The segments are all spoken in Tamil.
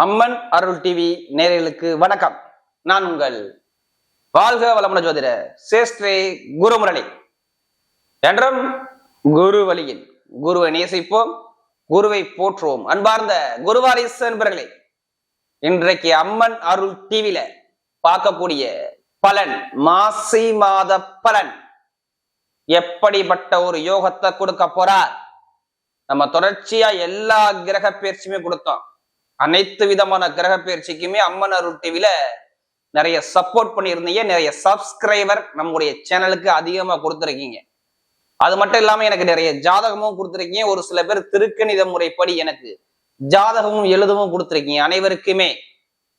அம்மன் அருள் டிவி நேயர்களுக்கு வணக்கம். நான் உங்கள் வாழ்க வளமுன ஜோதிட சேஷ்டே குருமுரளி. என்றும் குரு வழியில் குருவை நேசிப்போம் குருவை போற்றுவோம். அன்பார்ந்த குருவாரிசு என்பர்களே இன்றைக்கு அம்மன் அருள் டிவில பார்க்கக்கூடிய பலன் மாசி மாத பலன். எப்படிப்பட்ட ஒரு யோகத்தை கொடுக்க போறார்? நம்ம தொடர்ச்சியா எல்லா கிரக பயிற்சியுமே கொடுத்தோம். அனைத்து விதமான கிரக பயிற்சிக்குமே அம்மன் அருள் டிவில நிறைய சப்போர்ட் பண்ணியிருந்தீங்க. நிறைய சப்ஸ்கிரைபர் நம்முடைய சேனலுக்கு அதிகமா கொடுத்துருக்கீங்க. அது மட்டும் இல்லாமல் எனக்கு நிறைய ஜாதகமும் கொடுத்துருக்கீங்க. ஒரு சில பேர் திருக்கணித முறைப்படி எனக்கு ஜாதகமும் எழுதவும் கொடுத்துருக்கீங்க. அனைவருக்குமே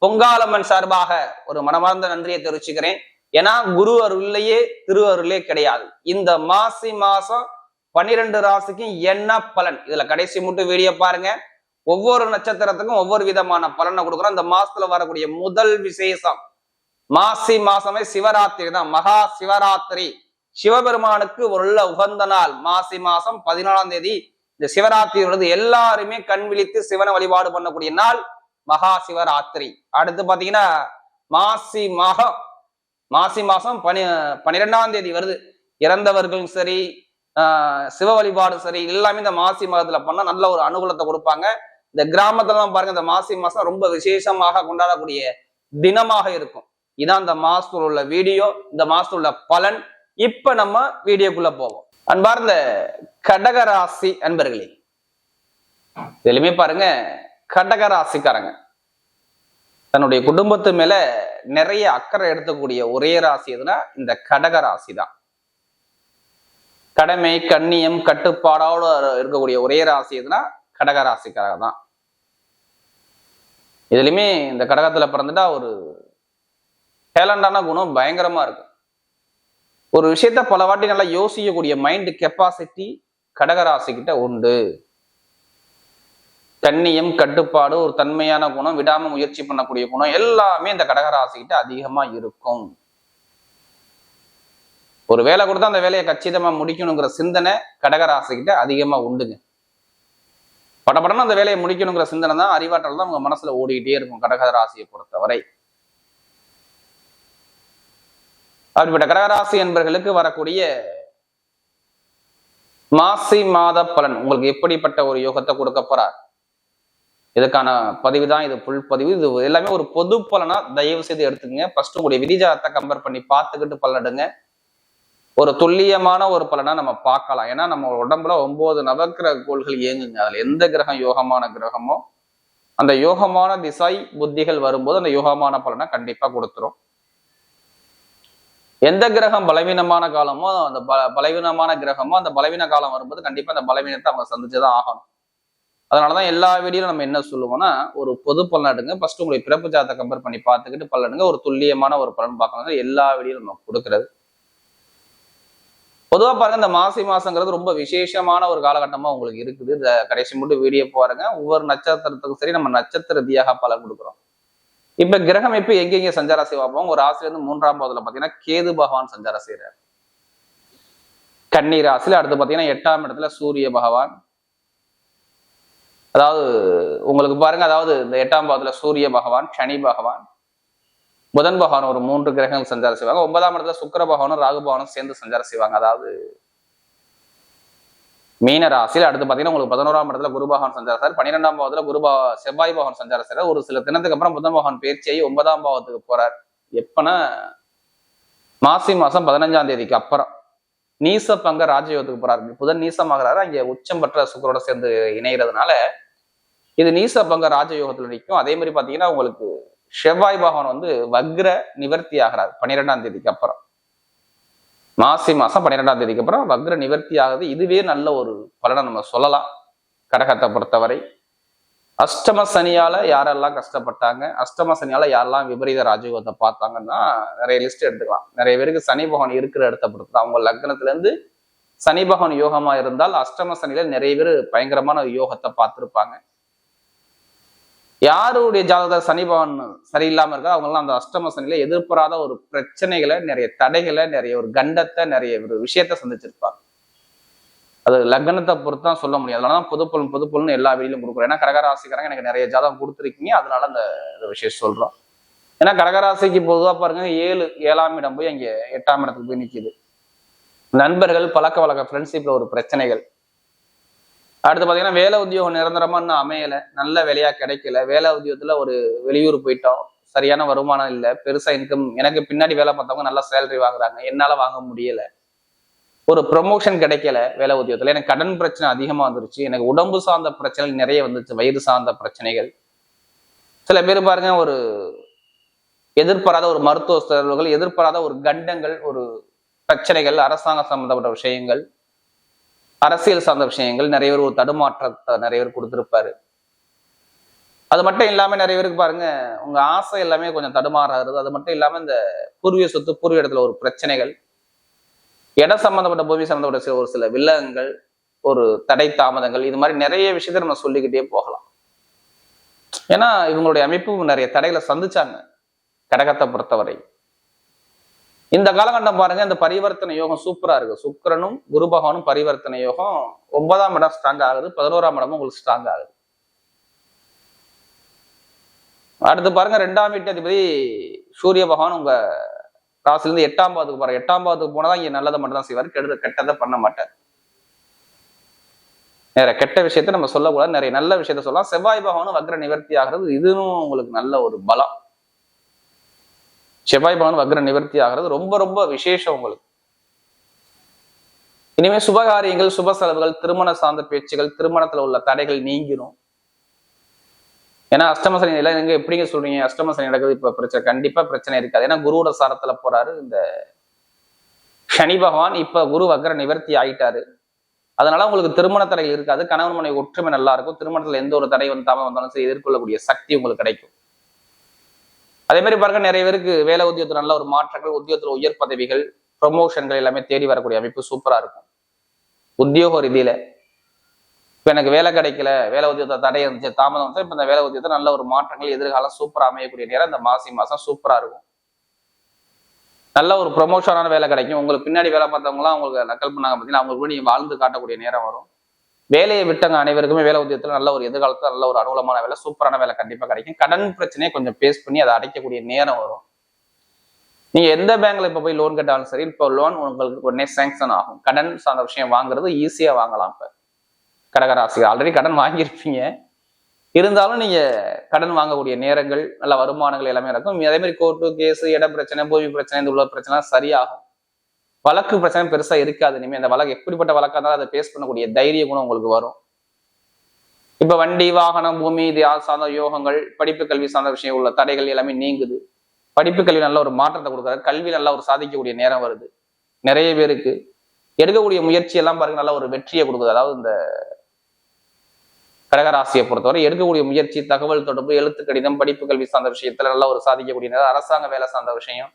பொங்காலம்மன் சார்பாக ஒரு மனமார்ந்த நன்றியை தெரிவிச்சுக்கிறேன். ஏன்னா குரு அருள்லையே திரு அருளே கிடையாது. இந்த மாசி மாசம் பன்னிரெண்டு ராசிக்கும் என்ன பலன்? இதுல கடைசி மட்டும் வீடியோ பாருங்க. ஒவ்வொரு நட்சத்திரத்துக்கும் ஒவ்வொரு விதமான பலனை கொடுக்குறோம். அந்த மாசத்துல வரக்கூடிய முதல் விசேஷம். மாசி மாசமே சிவராத்திரி தான். மகா சிவராத்திரி. சிவபெருமானுக்கு உள்ள உகந்த நாள். மாசி மாசம் பதினாலாம் தேதி. இந்த சிவராத்திரி உள்ளது எல்லாருமே கண் விழித்து சிவனை வழிபாடு பண்ணக்கூடிய நாள் மகா சிவராத்திரி. அடுத்து பாத்தீங்கன்னா மாசி மாகம். மாசி மாசம் பனி பன்னிரெண்டாம் தேதி வருது. இறந்தவர்களும் சரி ஆஹ் சிவ வழிபாடும் சரி எல்லாமே இந்த மாசி மாதத்துல பண்ணா நல்ல ஒரு அனுகூலத்தை கொடுப்பாங்க. இந்த கிராமத்துலலாம் பாருங்க இந்த மாசி மாசம் ரொம்ப விசேஷமாக கொண்டாடக்கூடிய தினமாக இருக்கும். இதான் இந்த மாசத்துல உள்ள வீடியோ இந்த மாசத்துல உள்ள பலன். இப்ப நம்ம வீடியோக்குள்ள போவோம். அன்பார்ந்த கடகராசி அன்பர்களே இதுலயுமே பாருங்க கடகராசிக்காரங்க. தன்னுடைய குடும்பத்து மேல நிறைய அக்கறை எடுத்துக்கூடிய ஒரே ராசி எதுனா இந்த கடக ராசி தான் கடமை கண்ணியம் கட்டுப்பாடோட இருக்கக்கூடிய ஒரே ராசி எதுனா கடகராசிக்காக தான் இதுலையுமே இந்த கடகத்துல பிறந்துட்டா ஒரு டேலண்டான குணம் பயங்கரமா இருக்கும் ஒரு விஷயத்த பல வாட்டி நல்லா யோசிக்கக்கூடிய மைண்ட் கெப்பாசிட்டி கடகராசிக்கிட்ட உண்டு. கண்ணியம் கட்டுப்பாடு ஒரு தன்மையான குணம் விடாம முயற்சி பண்ணக்கூடிய குணம் எல்லாமே இந்த கடகராசிக்கிட்ட அதிகமா இருக்கும். ஒரு வேலை கொடுத்தா அந்த வேலையை கச்சிதமா முடிக்கணுங்கிற சிந்தனை கடகராசிக்கிட்ட அதிகமா உண்டுங்க. படபடன்னு அந்த வேலையை முடிக்கணுங்கிற சிந்தனை தான் அறிவாற்றல் தான் உங்க மனசுல ஓடிக்கிட்டே இருக்கும் கடகராசியை பொறுத்தவரை. அப்படிப்பட்ட கடகராசி என்பர்களுக்கு வரக்கூடிய மாசி மாத பலன் உங்களுக்கு எப்படிப்பட்ட ஒரு யோகத்தை கொடுக்க போறார்? இதுக்கான பதிவு தான் இது புல் பதிவு. இது எல்லாமே ஒரு பொது பலனா தயவு செய்து எடுத்துக்கங்க. ஃபர்ஸ்ட் உங்களுடைய விதிஜாரத்தை கம்பேர் பண்ணி பார்த்துக்கிட்டு பலனிடுங்க ஒரு துல்லியமான ஒரு பலனா நம்ம பார்க்கலாம். ஏன்னா நம்ம உடம்புல ஒன்பது நவக்கிரக கோள்கள் இயங்குங்க. அதுல எந்த கிரகம் யோகமான கிரகமோ அந்த யோகமான திசை புத்திகள் வரும்போது அந்த யோகமான பலனை கண்டிப்பா கொடுத்துரும். எந்த கிரகம் பலவீனமான காலமோ அந்த பல பலவீனமான கிரகமோ அந்த பலவீன காலம் வரும்போது கண்டிப்பா அந்த பலவீனத்தை அவங்க சந்திச்சுதான் ஆகணும். அதனாலதான் எல்லா வீடியோலும் நம்ம என்ன சொல்லுவோம்னா ஒரு பொது பலன் எடுங்க. ஃபர்ஸ்ட் உங்களுடைய பிறப்பு ஜாதத்தை கம்பேர் பண்ணி பார்த்துக்கிட்டு பலன் எடுங்க. ஒரு துல்லியமான ஒரு பலன் பார்க்கணும் எல்லா வீடியோலும் நம்ம கொடுக்கறது. பொதுவா பாருங்க இந்த மாசி மாசங்கிறது ரொம்ப விசேஷமான ஒரு காலகட்டமா உங்களுக்கு இருக்குது. இந்த கடைசி மட்டும் வீடியோ பாருங்க. ஒவ்வொரு நட்சத்திரத்துக்கும் சரி நம்ம நட்சத்திர ரீதியாக பலன் கொடுக்குறோம். இப்ப கிரகம் இப்ப எங்கெங்க சஞ்சார செய்வாப்போம் ஒரு ராசில மூன்றாம் பாவத்துல பாத்தீங்கன்னா கேது பகவான் சஞ்சாரம் செய்யறாரு கன்னி ராசியில அடுத்து பாத்தீங்கன்னா எட்டாம் இடத்துல சூரிய பகவான். அதாவது உங்களுக்கு பாருங்க அதாவது இந்த எட்டாம் பாவத்துல சூரிய பகவான் சனி பகவான். புதன் பகவான் ஒரு மூன்று கிரகங்கள் சஞ்சாரம் செய்வாங்க. ஒன்பதாம் இடத்துல சுக்கர பகவானும் ராகு பகவானும் சேர்ந்து சஞ்சாரம் செய்வாங்க. அதாவது மீன ராசியில் அடுத்து பாத்தீங்கன்னா உங்களுக்கு பதினோராம் இடத்துல குரு பகவான் சஞ்சாரம் சார் பன்னிரெண்டாம் பாவத்துல குரு பா செவ்வாய் பகவான் சஞ்சாரம் சார் ஒரு சில தினத்துக்கு அப்புறம் புதன் பகவான் பயிற்சியாகி ஒன்பதாம் பாவத்துக்கு போறார். எப்பனா மாசி மாசம் பதினஞ்சாம் தேதிக்கு அப்புறம் நீச பங்க ராஜயோகத்துக்கு போறாரு. புதன் நீசமாகிறாரு. அங்கே உச்சம் பெற்ற சுக்கரோட சேர்ந்து இணைகிறதுனால இது நீச பங்க ராஜயோகத்துல நிற்கும் அதே மாதிரி பாத்தீங்கன்னா உங்களுக்கு செவ்வாய் பகவான் வந்து வக்ர நிவர்த்தி ஆகிறார் பன்னிரெண்டாம் தேதிக்கு அப்புறம். மாசி மாசம் பன்னிரெண்டாம் தேதிக்கு அப்புறம் வக்ர நிவர்த்தி ஆகுது. இதுவே நல்ல ஒரு பலனை நம்ம சொல்லலாம். கடகத்தை பொறுத்தவரை. அஷ்டம சனியால யாரெல்லாம் கஷ்டப்பட்டாங்க அஷ்டம சனியால யாரெல்லாம் விபரீத ராஜயோகத்தை பார்த்தாங்கன்னா நிறைய லிஸ்ட் எடுத்துக்கலாம். நிறைய பேருக்கு சனி பகவான் இருக்கிற இடத்த பொறுத்து அவங்க லக்னத்துல இருந்து சனி பகவான் யோகமா இருந்தால் அஷ்டம சனியில நிறைய பேர் பயங்கரமான யோகத்தை பார்த்துருப்பாங்க. யாருடைய ஜாதகத்தில் சனி பவன் சரியில்லாம இருக்கா அவங்கெல்லாம் அந்த அஷ்டம சனியில எதிர்பாராத ஒரு பிரச்சனைகளை நிறைய தடைகளை நிறைய ஒரு கண்டத்தை நிறைய ஒரு விஷயத்த சந்திச்சிருப்பாங்க. அது லக்னத்தை பொறுத்து தான் சொல்ல முடியும். அதனால தான் பொதுப்பொருள் பொதுப்பொருள்னு எல்லா வீடியும் கொடுக்குறோம். ஏன்னா கடகராசிக்காரங்க எனக்கு நிறைய ஜாதகம் கொடுத்துருக்கீங்க. அதனால அந்த விஷயம் சொல்றோம். ஏன்னா கடகராசிக்கு பொதுவாக பாருங்க ஏழு ஏழாம் இடம் போய் அங்கே எட்டாம் இடத்துக்கு போய் நிற்கிது நண்பர்கள் பழக்க வழக்க ஃப்ரெண்ட்ஷிப்ல ஒரு பிரச்சனைகள். அடுத்து பார்த்தீங்கன்னா வேலை உத்தியோகம் நிரந்தரமாக இன்னும் அமையலை. நல்ல வேலையாக கிடைக்கல. வேலை உத்தியோகத்தில் ஒரு வெளியூர் போயிட்டோம். சரியான வருமானம் இல்லை. பெருசாக இன்கம் எனக்கு பின்னாடி வேலை பார்த்தவங்க நல்லா சேலரி வாங்குறாங்க. என்னால் வாங்க முடியல. ஒரு ப்ரொமோஷன் கிடைக்கல வேலை உத்தியோகத்தில். எனக்கு கடன் பிரச்சனை அதிகமாக வந்துருச்சு. எனக்கு உடம்பு சார்ந்த பிரச்சனைகள் நிறைய வந்துச்சு. வயிறு சார்ந்த பிரச்சனைகள். சில பேர் பாருங்க ஒரு எதிர்பாராத ஒரு மருத்துவ செலவுகள் எதிர்பாராத ஒரு கண்டங்கள் ஒரு பிரச்சனைகள் அரசாங்கம் சம்பந்தப்பட்ட விஷயங்கள் அரசியல் சார்ந்த விஷயங்கள் நிறைய பேர் ஒரு தடுமாற்றத்தை நிறைய பேர் கொடுத்துருப்பாரு. அது மட்டும் இல்லாம நிறைய பேருக்கு பாருங்க உங்க ஆசை எல்லாமே கொஞ்சம் தடுமாறாகிறது அது மட்டும் இல்லாம இந்த பூர்வீக சொத்து பூர்வீக இடத்துல ஒரு பிரச்சனைகள் இடம் சம்பந்தப்பட்ட பூமி சம்பந்தப்பட்ட சில ஒரு சில வில்லகங்கள் ஒரு தடை தாமதங்கள் இது மாதிரி நிறைய விஷயத்த நம்ம சொல்லிக்கிட்டே போகலாம். ஏன்னா இவங்களுடைய அமைப்பு நிறைய தடைகளை சந்திச்சாங்க கடகத்தை பொறுத்தவரை. இந்த காலகட்டம் பாருங்க இந்த பரிவர்த்தனை யோகம் சூப்பரா இருக்கு. சுக்கரனும் குரு பகவானும் பரிவர்த்தனை யோகம் ஒன்பதாம் இடம் ஸ்ட்ராங் ஆகுது பதினோராம் இடமும் உங்களுக்கு ஸ்ட்ராங் ஆகுது. அடுத்து பாருங்க ரெண்டாம் வீட்டு அதிபதி சூரிய பகவான் உங்க ராசில இருந்து எட்டாம் பாவத்துக்கு போற எட்டாம் பாவத்துக்கு போனதான் இங்க நல்லதை மட்டும் தான் செய்வார் கெடுத கெட்டதை பண்ண மாட்டார். நிறைய கெட்ட விஷயத்த நம்ம சொல்லக்கூடாது. நிறைய நல்ல விஷயத்த சொல்லலாம். செவ்வாய் பகவானும் வக்ர நிவர்த்தி ஆகிறது இதுவும் உங்களுக்கு நல்ல ஒரு பலம். செவ்வாய் பகவான் வக்ர நிவர்த்தி ஆகிறது ரொம்ப ரொம்ப விசேஷம் உங்களுக்கு. இனிமே சுபகாரியங்கள் சுப செலவுகள் திருமண சார்ந்த பேச்சுகள் திருமணத்துல உள்ள தடைகள் நீங்கிரும். ஏன்னா அஷ்டம சனி எல்லாம் எங்க எப்படிங்க சொல்றீங்க? அஷ்டம சனி நடக்குது இப்ப பிரச்சனை கண்டிப்பா பிரச்சனை இருக்காது. ஏன்னா குருவோட சாரத்துல போறாரு இந்த சனி பகவான். இப்ப குரு வக்ர நிவர்த்தி ஆயிட்டாரு. அதனால உங்களுக்கு திருமண தடைகள் இருக்காது. கணவன் மனை ஒற்றுமை நல்லா இருக்கும். திருமணத்துல எந்த ஒரு தடை வந்தாம வந்தாலும் சரி எதிர்கொள்ளக்கூடிய சக்தி உங்களுக்கு கிடைக்கும். அதே மாதிரி பாருங்க நிறைய பேருக்கு வேலை உத்தியோகத்துல நல்ல ஒரு மாற்றங்கள் உத்தியோகத்தில் உயர் பதவிகள் ப்ரொமோஷன்கள் எல்லாமே தேடி வரக்கூடிய அமைப்பு சூப்பரா இருக்கும். உத்தியோக ரீதியில. இப்போ எனக்கு வேலை கிடைக்கல வேலை உத்தியோகத்தை தடை இருந்துச்சு தாமதம் வந்து இப்போ இந்த வேலை உத்தியோகத்தை நல்ல ஒரு மாற்றங்கள் எதிர்காலம் சூப்பரா அமையக்கூடிய நேரம் இந்த மாசி மாசம் சூப்பரா இருக்கும். நல்ல ஒரு ப்ரொமோஷனான வேலை கிடைக்கும். உங்களுக்கு பின்னாடி வேலை பார்த்தவங்களாம் உங்களுக்கு நக்கல் பண்ணாங்க பார்த்தீங்கன்னா அவங்களுக்கு நீங்கள் வாழ்ந்து காட்டக்கூடிய நேரம் வரும். வேலையை விட்டவங்க அனைவருக்குமே வேலை உத்தியத்தில் நல்ல ஒரு எதிர்காலத்தில் நல்ல ஒரு அனுகூலமான வேலை சூப்பரான வேலை கண்டிப்பாக கிடைக்கும். கடன் பிரச்சனையை கொஞ்சம் பேஸ் பண்ணி அதை அடைக்கக்கூடிய நேரம் வரும். நீங்கள் எந்த பேங்க்ல இப்போ போய் லோன் கேட்டாலும் சரி இப்போ லோன் உங்களுக்கு உடனே சேங்ஷன் ஆகும். கடன் சார்ந்த விஷயம் வாங்குறது ஈஸியாக வாங்கலாம் இப்போ. கடகராசி ஆல்ரெடி கடன் வாங்கியிருப்பீங்க. இருந்தாலும் நீங்க கடன் வாங்கக்கூடிய நேரங்கள் நல்ல வருமானங்கள் எல்லாமே இருக்கும் அதே மாதிரி கோர்ட்டு கேஸ் இட பிரச்சனை பூமி பிரச்சனை இந்த உள்ள பிரச்சனை சரியாகும். வழக்கு பிரச்சனை பெருசா இருக்காது. இனிமேல் அந்த வழக்கு எப்படிப்பட்ட வழக்கா இருந்தாலும் அதை பேஸ் பண்ணக்கூடிய தைரிய குணம் உங்களுக்கு வரும். இப்ப வண்டி வாகனம் பூமி இது சார்ந்த யோகங்கள் படிப்பு கல்வி சார்ந்த விஷயம் உள்ள தடைகள் எல்லாமே நீங்குது. படிப்பு கல்வி நல்ல ஒரு மாற்றத்தை கொடுக்குறாரு கல்வி நல்லா ஒரு சாதிக்கக்கூடிய நேரம் வருது. நிறைய பேருக்கு எடுக்கக்கூடிய முயற்சி எல்லாம் பாருங்க நல்ல ஒரு வெற்றியை கொடுக்குது. அதாவது இந்த கடகராசியை பொறுத்தவரை எடுக்கக்கூடிய முயற்சி தகவல் தொடர்பு எழுத்து கடிதம் படிப்பு கல்வி சார்ந்த விஷயத்துல நல்ல ஒரு சாதிக்கக்கூடிய நேரம் அரசாங்க வேலை சார்ந்த விஷயம்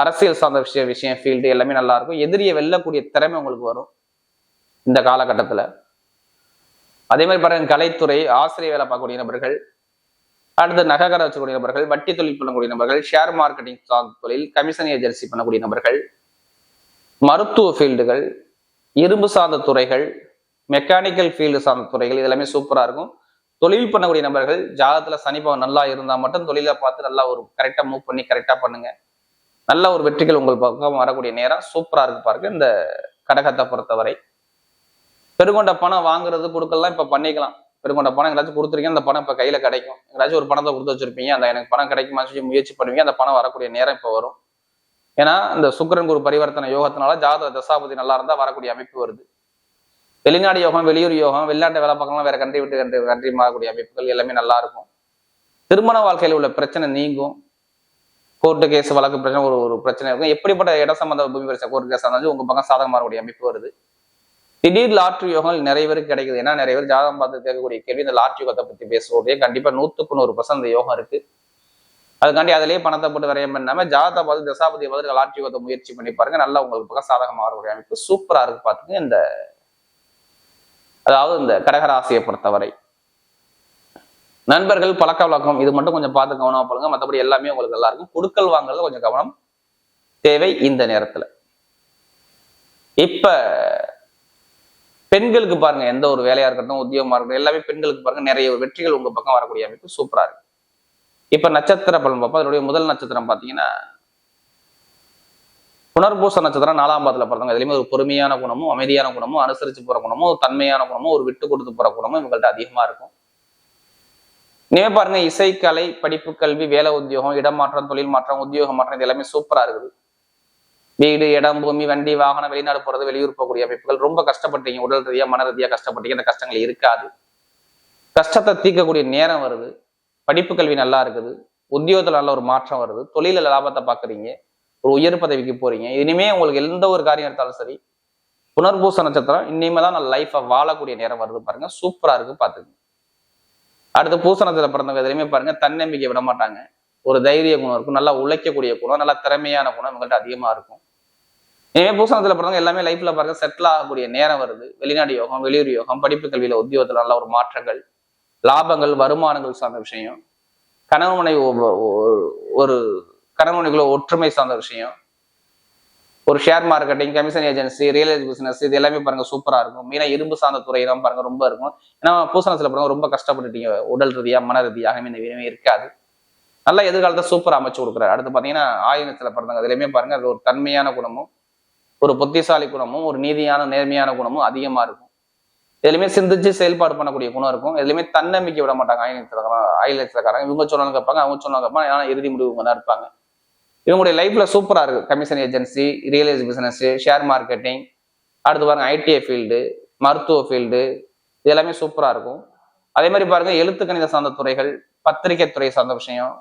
அரசியல் சார்ந்த விஷய விஷயம் ஃபீல்டு எல்லாமே நல்லா இருக்கும் எதிரியை வெல்லக்கூடிய திறமை உங்களுக்கு வரும் இந்த காலகட்டத்துல. அதே மாதிரி பாருங்க கலைத்துறை ஆசிரியர் வேலை பார்க்கக்கூடிய நபர்கள் அடுத்து நககர வச்சக்கூடிய நபர்கள் வட்டி தொழில் பண்ணக்கூடிய நபர்கள் ஷேர் மார்க்கெட்டிங் சார்ந்த தொழில் கமிஷன் ஏஜென்சி பண்ணக்கூடிய நபர்கள் மருத்துவ ஃபீல்டுகள் இரும்பு சார்ந்த துறைகள் மெக்கானிக்கல் ஃபீல்டு சார்ந்த துறைகள் இது எல்லாமே சூப்பரா இருக்கும். தொழில் பண்ணக்கூடிய நபர்கள் ஜாதகத்துல சனிபவன் நல்லா இருந்தால் மட்டும் தொழிலை பார்த்து நல்லா ஒரு கரெக்டாக மூவ் பண்ணி கரெக்டா பண்ணுங்க. நல்ல ஒரு வெற்றிகள் உங்கள் பக்கம் வரக்கூடிய நேரம் சூப்பராக இருக்கு பாருங்க. இந்த கடகத்தை பொறுத்தவரை. பெருங்கொண்ட பணம் வாங்குறது கொடுக்கலாம் இப்போ பண்ணிக்கலாம். பெருங்கொண்ட பணம் எங்களாச்சும் கொடுத்துருக்கீங்க அந்த பணம் இப்போ கையில் கிடைக்கும். எங்களாச்சும் ஒரு பணத்தை கொடுத்து வச்சிருப்பீங்க அந்த எனக்கு பணம் கிடைக்குமா சொல்லி முயற்சி பண்ணுவீங்க அந்த பணம் வரக்கூடிய நேரம் இப்ப வரும். ஏன்னா இந்த சுக்கரன் குரு பரிவர்த்தனை யோகத்தினால ஜாதக தசாபதி நல்லா இருந்தால் வரக்கூடிய அமைப்பு வருது. வெளிநாடு யோகம் வெளியூர் யோகம் வெளிநாட்டு வேலை பார்க்கலாம் வேற கண்ட்ரி விட்டு கண்ட்ரி கண்ட்ரி மாறக்கூடிய அமைப்புகள் எல்லாமே நல்லா இருக்கும். திருமண வாழ்க்கையில் உள்ள பிரச்சனை நீங்கும். கோர்ட்டு கேஸ் வழக்கு பிரச்சனை ஒரு ஒரு பிரச்சனை இருக்கும். எப்படிப்பட்ட இட சம்பந்த பூமி பிரச்சனை கோர்ட் கேஸ் இருந்தாலும் உங்க பக்கம் சாதகமாக வரக்கூடிய அமைப்பு வருது. திடீர் லாட்ரி யோகங்கள் நிறைய பேருக்கு கிடைக்குது. ஏன்னா நிறைய பேர் ஜாதகம் பார்த்து கேட்கக்கூடிய கேள்வி இந்த லாட்ரி யோகத்தை பத்தி பேசுவோடே கண்டிப்பா நூத்துக்கு நூறு பர்சன்ட் இந்த யோகம் இருக்கு. அதுக்காண்டி அதிலேயே பணத்தை போட்டு விரயம் பண்ணாம ஜாதகத்தை பார்த்து தசாபதி பார்த்து லாட்ரி யோகத்தை முயற்சி பண்ணி பாருங்க. நல்லா உங்களுக்கு பக்கம் சாதகமாக வரக்கூடிய அமைப்பு சூப்பரா இருக்கு பாத்துங்க இந்த அதாவது இந்த கடகராசியை பொறுத்தவரை. நண்பர்கள் பழக்க வழக்கம் இது மட்டும் கொஞ்சம் பார்த்து கவனமா பாருங்க. மற்றபடி எல்லாமே உங்களுக்கு நல்லா இருக்கும் கொடுக்கல் வாங்குறதுல கொஞ்சம் கவனம் தேவை இந்த நேரத்துல. இப்ப பெண்களுக்கு பாருங்க எந்த ஒரு வேலையா இருக்கட்டும் உத்தியோகமா இருக்கட்டும் எல்லாமே பெண்களுக்கு பாருங்க நிறைய வெற்றிகள் உங்க பக்கம் வரக்கூடிய அமைப்பு சூப்பரா இருக்கு. இப்ப நட்சத்திர பலன் பார்ப்போம். அதனுடைய முதல் நட்சத்திரம் பாத்தீங்கன்னா புனர்பூச நட்சத்திரம் நாலாம் பாதத்துல பிறந்தவங்க. எதுலையுமே ஒரு பொறுமையான குணமும் அமைதியான குணமும் அனுசரிச்சு போற குணமும் தன்மையான குணமும் ஒரு விட்டு கொடுத்து போற குணமும் இவங்கள்ட்ட அதிகமா இருக்கும். நீங்க பாருங்க இசைக்கலை படிப்பு கல்வி வேலை உத்தியோகம் இடமாற்றம் தொழில் மாற்றம் உத்தியோக மாற்றம் இது எல்லாமே சூப்பரா இருக்குது. வீடு இடம் பூமி வண்டி வாகனம் வெளிநாடு போறது வெளியூர் போகக்கூடிய அமைப்புகள் ரொம்ப கஷ்டப்பட்டீங்க. உடல் ரீதியா மன ரீதியா கஷ்டப்பட்டீங்க. அந்த கஷ்டங்கள் இருக்காது. கஷ்டத்தை தீர்க்கக்கூடிய நேரம் வருது. படிப்பு கல்வி நல்லா இருக்குது. உத்தியோகத்தில் நல்ல ஒரு மாற்றம் வருது. தொழிலில் லாபத்தை பார்க்குறீங்க ஒரு உயர் பதவிக்கு போறீங்க. இனிமே உங்களுக்கு எந்த ஒரு காரியம் எடுத்தாலும் சரி புனர்பூச நட்சத்திரம் இனிமே தான் நான் லைஃப்பை வாழக்கூடிய நேரம் வருது பாருங்க. சூப்பராக இருக்கு பாத்துங்க அடுத்து பூசணத்துல பிறந்தவங்க எதுலையுமே பாருங்க தன்னம்பிக்கை விட மாட்டாங்க. ஒரு தைரிய குணம் இருக்கும் நல்லா உழைக்கக்கூடிய குணம் நல்லா திறமையான குணம் இவங்கள்ட்ட அதிகமா இருக்கும். இனிமே பூசணத்துல பிறந்தவங்க எல்லாமே லைஃப்ல பாருங்க செட்டில் ஆகக்கூடிய நேரம் வருது. வெளிநாடு யோகம் வெளியூர் யோகம் படிப்பு கல்வியில உத்தியோகத்துல நல்ல ஒரு மாற்றங்கள் லாபங்கள் வருமானங்கள் சார்ந்த விஷயம் கணவனை ஒரு கணவன் ஒற்றுமை சார்ந்த விஷயம் ஒரு share marketing commission agency real estate business இது எல்லாமே பாருங்க சூப்பரா இருக்கும். மீனா இரும்பு சார்ந்த துறையெல்லாம் பாருங்க ரொம்ப இருக்கும். ஏன்னா பூசணத்துல பாருங்க ரொம்ப கஷ்டப்பட்டுட்டீங்க. உடல் ரீதியா மன ரீதியாக இந்த வினமே இருக்காது. நல்லா எதிர்காலத்தை சூப்பராக அமைச்சு கொடுக்குறாரு. அடுத்து பாத்தீங்கன்னா ஆயுதத்துல பிறந்தவங்க இதுலயுமே பாருங்க அது ஒரு தன்மையான குணமும் ஒரு புத்திசாலி குணமும் ஒரு நீதியான நேர்மையான குணமும் அதிகமா இருக்கும். எதுலையுமே சிந்திச்சு செயல்பாடு பண்ணக்கூடிய குணம் இருக்கும். எதுலையுமே தன்னம்பிக்கை விட மாட்டாங்க. ஆயுதத்துல காரங்க இவங்க சொன்னாலும் கேட்பாங்க அவங்க சொன்னாலும் கேட்பாங்க ஏன்னா இறுதி முடிவு இவங்க தான் இருப்பாங்க இவங்களுடைய லைஃப்ல சூப்பரா இருக்கு. Commission agency real estate business share marketing அடுத்து பாருங்க ஐடிஐ ஃபீல்டு மருத்துவ ஃபீல்டு இது எல்லாமே சூப்பரா இருக்கும். அதே மாதிரி பாருங்க எழுத்து கணித சார்ந்த துறைகள் பத்திரிகை துறை சார்ந்த விஷயம்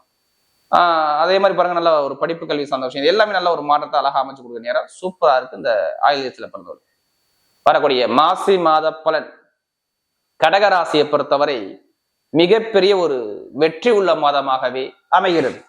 அதே மாதிரி பாருங்க நல்ல ஒரு படிப்பு கல்வி சார்ந்த விஷயம் எல்லாமே நல்ல ஒரு மாற்றத்தை அழகா அமைச்சு கொடுக்குற நேரம் சூப்பரா இருக்கு இந்த ஆயுதத்தில் பிறந்தவர். வரக்கூடிய மாசி மாத பலன் கடகராசியை பொறுத்தவரை மிகப்பெரிய ஒரு வெற்றி உள்ள மாதமாகவே அமைகிறது.